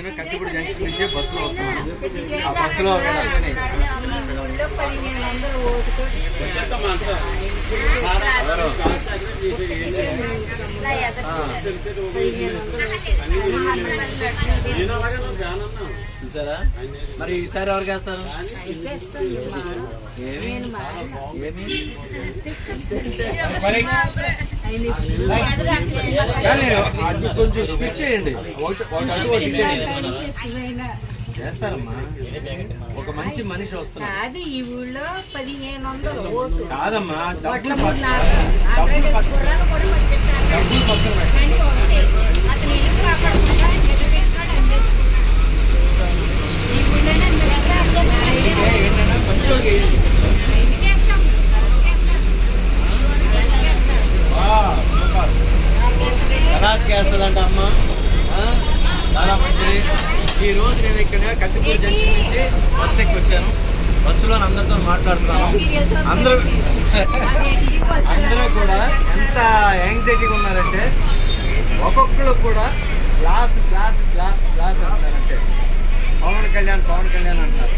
నేను కత్తిపూడి జంక్షన్ నుంచి బస్సులో వస్తున్నాను. ఆ బస్సులో చూసారా? మరి ఈసారి ఎవరికి వేస్తారు ఏమి? ఏమి? అది కొంచెం స్పిచ్ చేయండి. చేస్తారమ్మా. ఒక మంచి మనిషి వస్తున్నాడు. కాదు ఈ ఊళ్ళో పదిహేను వందలు కాదమ్మా ఓట్ల వేస్తుందంట అమ్మ. చాలా మంచిది ఈ రోజు నేను ఇక్కడ కత్తిపూడి జంక్షన్ నుంచి బస్ ఎక్కి వచ్చాను బస్సులో అందరితో మాట్లాడుతున్నాను. అందరూ అందరూ కూడా ఎంత యాంగ్జైటీగా ఉన్నారంటే ఒక్కొక్కరు కూడా క్లాస్ క్లాస్ క్లాస్ క్లాస్ అంటారంటే పవన్ కళ్యాణ్ పవన్ కళ్యాణ్ అంటారు